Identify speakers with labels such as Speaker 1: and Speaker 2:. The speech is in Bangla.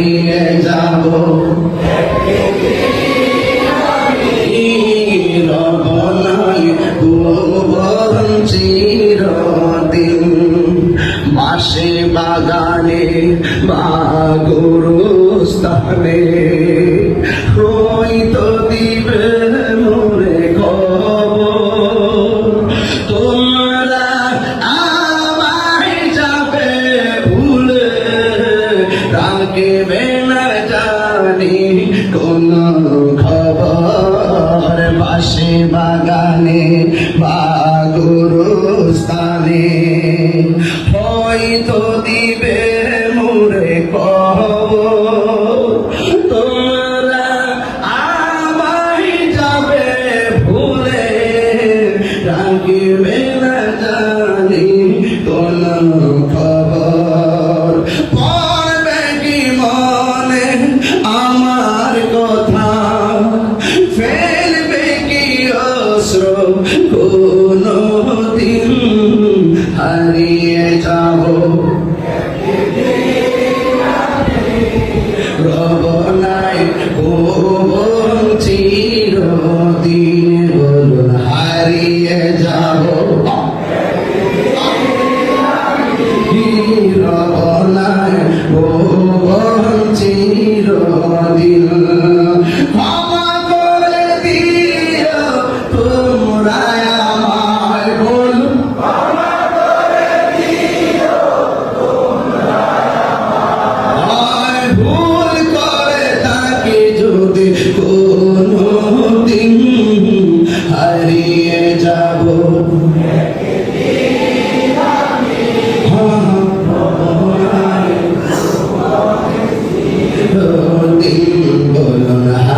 Speaker 1: হারিয়ে যাব। চিরদিন। মাসে বাগানে বা গুরুস্থানে হইতো না জানি, কোন খবর বাসে বাগানে বা গুরুস্থানে? হয়তো দিবে মোরে খবর তোমরা আমায় যাবে ভুলে। রাখবে না জানি অস্ত্র কোন দিন হারিয়ে যাব। রবনাই ভুবন চিরদিন বলুন হারিয়ে যাব। রবনাই ভুবন চিরদিন দিন বলুন হারিয়ে